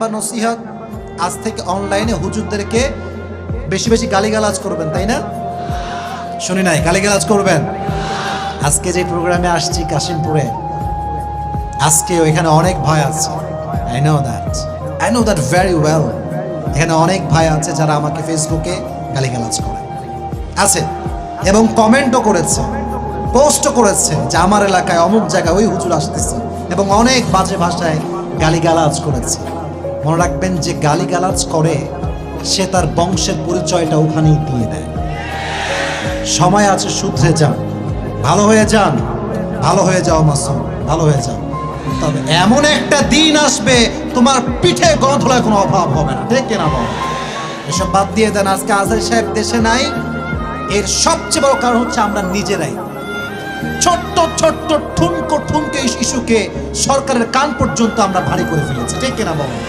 বা নসিহত আজ থেকে অনলাইনে হুজুরদেরকে বেশি বেশি গালিগালাজ করবেন, তাই না? শুনি নাই, গালিগালাজ করবেন? আজকে যে প্রোগ্রামে আসছি কাশিমপুরে আজকে ওইখানে অনেক ভাই আছে। I know that I know that very well এখানে অনেক ভাই আছে যারা আমাকে ফেসবুকে গালিগালাজ করে আছে, এবং কমেন্টও করেছে পোস্টও করেছে যে আমার এলাকায় অমুক জায়গায় ওই হুজুর আসতেছে, এবং অনেক বাজে ভাষায় গালিগালাজ করেছে। মনে রাখবেন যে গালিগালাজ করে, সে তার বংশের পরিচয়টা ওখানেই দিয়ে দেয়। সময় আছে, শুধরে যান। ভালো হয়ে যান। ভালো হয়ে যাও, মাসুম। ভালো হয়ে যাও। তবে এমন একটা দিন আসবে, তোমার পিঠে গন্ধলায় কোনো অভাব হবে না। ঠিক কিনা বল? এসব বাদ দিয়ে দেন, আজকে আজহারি সাহেব দেশে নাই। এর সবচেয়ে বড় কারণ হচ্ছে আমরা নিজেরাই। ছোট্ট ছোট্ট, ঠুনকো, ঠুনকে ইস্যুকে সরকারের কান পর্যন্ত আমরা ভারী করে ফেলেছি। ঠিক কিনা বল?